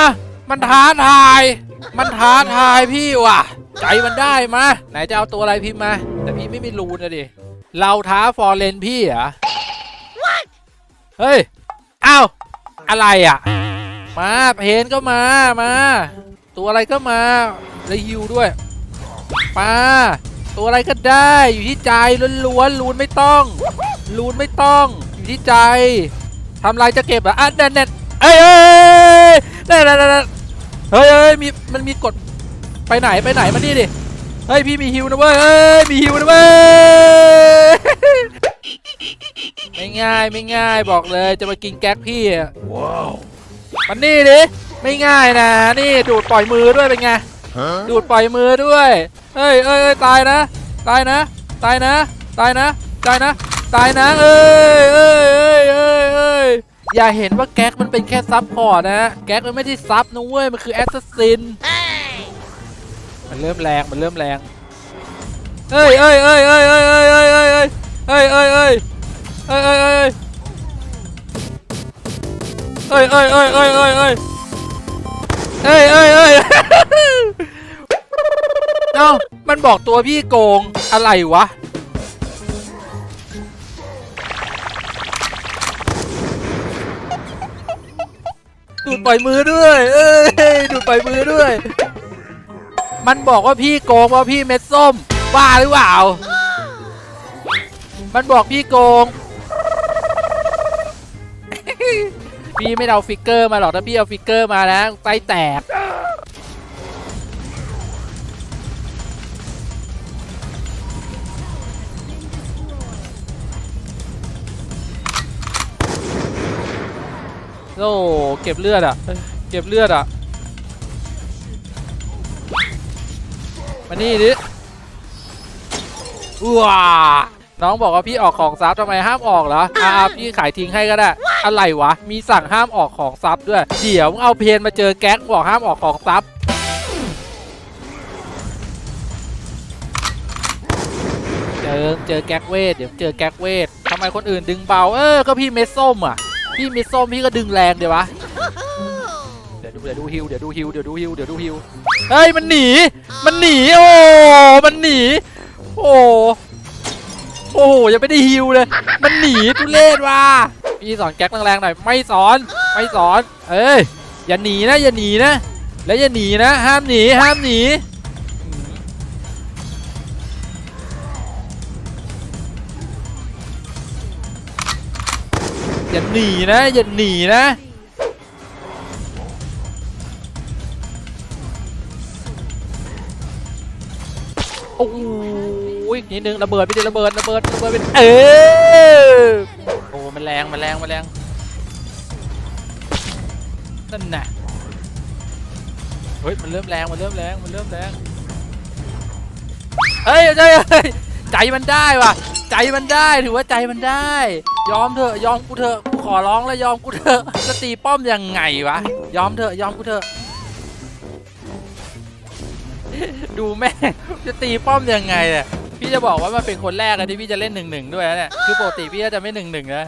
ะ มันท้าทาย มันท้าทายพี่ว่ะ ใจมันได้มาไหนจะเอาตัวอะไรพิมพ์มา แต่พี่ไม่มีรูนะดิ เราท้าฟอร์เรนพี่เหรอเฮ้ยเอ้าอะไรอะ มาเพนก็มา มา ตัวอะไรก็มาแล้วฮิวด้วย มา ตัวอะไรก็ได้อยู่ที่ใจล้วนๆลูนไม่ต้องลูนไม่ต้องอยู่ที่ใจทำไรจะเก็บอะอะแน่นๆเอ้ย ได้ได้ได้เฮ้ยเฮ้ยมีมันมีกดไปไหนไปไหนมานี่ดิเฮ้ยพี่มีฮิวนะเว้ยเฮ้ยมีฮิวนะเว้ยไม่ง่ายไม่ง่ายบอกเลยจะมากินแก๊กพี่ว้าวมันนี่ดิไม่ง่ายนะนี่ดูดปล่อยมือด้วยเป็นไงดูดปล่อยมือด้วยเฮ้ยเฮ้ยตายนะ ตายนะ ตายนะ ตายนะ ตายนะ ตายนะ เอ้ย อย่าเห็นว่าแก๊กมันเป็นแค่ซับพอร์ตนะ แก๊กมันไม่ได้ซับนะเว้ย มันคือแอสซัสซิน มันเริ่มแรง มันเริ่มแรง เฮ้ยเฮ้ยเฮ้ยเฮ้ยเฮ้ยเฮ้ยเฮ้ยเฮ้ยเฮ้ยเฮ้ยเฮ้ยเฮ้ยเฮ้ยเอ้ยเอ้ยเอ้ยเอ้ยเอ้ยเอ้ยเอ้ยเอ้ยเอ้ยเอ้ยเฮ้ยเอกตัวพี่โกงอะไรวะ ดูดปล่อยมือด้วย เอ้ยดูดปล่อยมือด้วย มันบอกว่าพี่โกงว่าพี่เม็ดส้มบ้าหรือเปล่า มันบอกพี่โกง พี่ไม่เอาฟิกเกอร์มาหรอกถ้าพี่เอาฟิกเกอร์มานะไตแตก โอ้เก็บเลือดอะ เก็บเลือดอะ มานี่ดิว้าน้องบอกว่าพี่ออกของซับทำไมห้ามออกเหรอ อ่าพี่ขายทิ้งให้ก็ได้ อะไรวะ มีสั่งห้ามออกของซับด้วย เดี๋ยวเอาเพนมาเจอแก๊กบอกห้ามออกของซับเจอเจอแก๊กเวทเดี๋ยวเจอแก๊กเวททำไมคนอื่นดึงเบา เออ ก็พี่เม็ดส้มอะ พี่ม็ดส้มพี่ก็ดึงแรงเดี๋ยววะเดี๋ยวดูเดี๋ยวดูฮิวเดี๋ยวดูฮิวเดี๋ยวดูฮิวเดี๋ยวดูฮิวเฮ้ยมันหนี มันหนีโอ้มันหนี โอ้โอ้โหยังไม่ได้ฮิวเลย มันหนีทุเรศว่ะพี่สอนแก๊กแรงๆหน่อยไม่สอนไม่สอน เอ้ยอย่าหนีนะอย่าหนีนะ แล้วอย่าหนีนะ ห้ามหนีห้ามหนี อย่าหนีนะ อย่าหนีนะ โอ้โหอีกนิดนึงระเบิดไปดิระเบิดระเบิดระเบิดไปดิเออโอ้มันแรงมันแรงมันแรงนั่นน่ะเฮ้ยมันเริ่มแรงมันเริ่มแรงมันเริ่มแรงเฮ้ยใจเฮ้ยใจมันได้ว่ะ ใจมันได้ถือว่าใจมันได้ ยอมเถอะยอมกูเถอะกูขอร้องแล้วยอมกูเถอะจะตีป้อมยังไงวะยอมเถอะยอมกูเถอะดูแม่จะตีป้อมยังไงเนี่ยพี่จะบอกว่ามันเป็นคนแรกอะที่พี่จะเล่นหนึ่งหนึ่งด้วยนะเนี่ยคือปกติพี่ก็จะไม่หนึ่งหนึ่งนะ